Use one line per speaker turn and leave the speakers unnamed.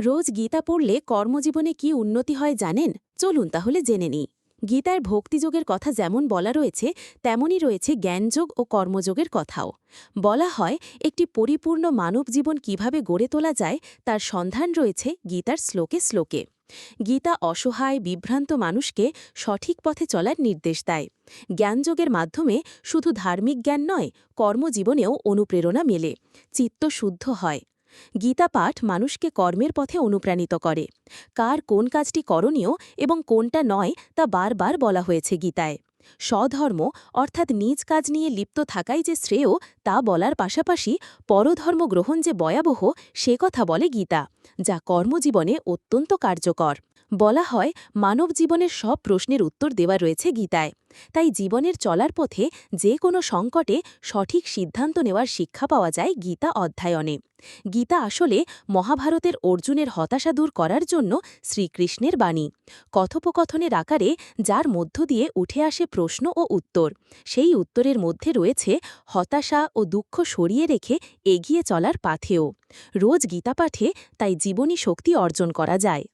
রোজ গীতা পড়লে কর্মজীবনে কি উন্নতি হয় জানেন? চলুন তাহলে জেনে নিই। গীতার ভক্তিযোগের কথা যেমন বলা রয়েছে, তেমনই রয়েছে জ্ঞানযোগ ও কর্মযোগের কথাও। বলা হয়, একটি পরিপূর্ণ মানব জীবন কীভাবে গড়ে তোলা যায়, তার সন্ধান রয়েছে গীতার শ্লোকে শ্লোকে। গীতা অসহায়, বিভ্রান্ত মানুষকে সঠিক পথে চলার নির্দেশ দেয়। জ্ঞানযোগের মাধ্যমে শুধু ধার্মিক জ্ঞান নয়, কর্মজীবনেও অনুপ্রেরণা মেলে। চিত্ত শুদ্ধ হয়। গীতা পাঠ মানুষকে কর্মের পথে অনুপ্রাণিত করে। কার কোন কাজটি করণীয় এবং কোনটা নয় তা বারবার বলা হয়েছে গীতায়। স্বধর্ম অর্থাৎ নিজ কাজ নিয়ে লিপ্ত থাকাই যে শ্রেয়, তা বলার পাশাপাশি পরধর্ম গ্রহণ যে ভয়াবহ, সে কথা বলে গীতা, যা কর্মজীবনে অত্যন্ত কার্যকর। বলা হয়, মানব জীবনের সব প্রশ্নের উত্তর দেওয়া রয়েছে গীতায়। তাই জীবনের চলার পথে যে কোনো সংকটে সঠিক সিদ্ধান্ত নেওয়ার শিক্ষা পাওয়া যায় গীতা অধ্যায়নে। গীতা আসলে মহাভারতের অর্জুনের হতাশা দূর করার জন্য শ্রীকৃষ্ণের বাণী। কথোপকথনের আকারে যার মধ্য দিয়ে উঠে আসে প্রশ্ন ও উত্তর। সেই উত্তরের মধ্যে রয়েছে, হতাশা ও দুঃখ সরিয়ে রেখে এগিয়ে চলার পাথেও রোজ গীতা পাঠে তাই জীবনী শক্তি অর্জন করা যায়।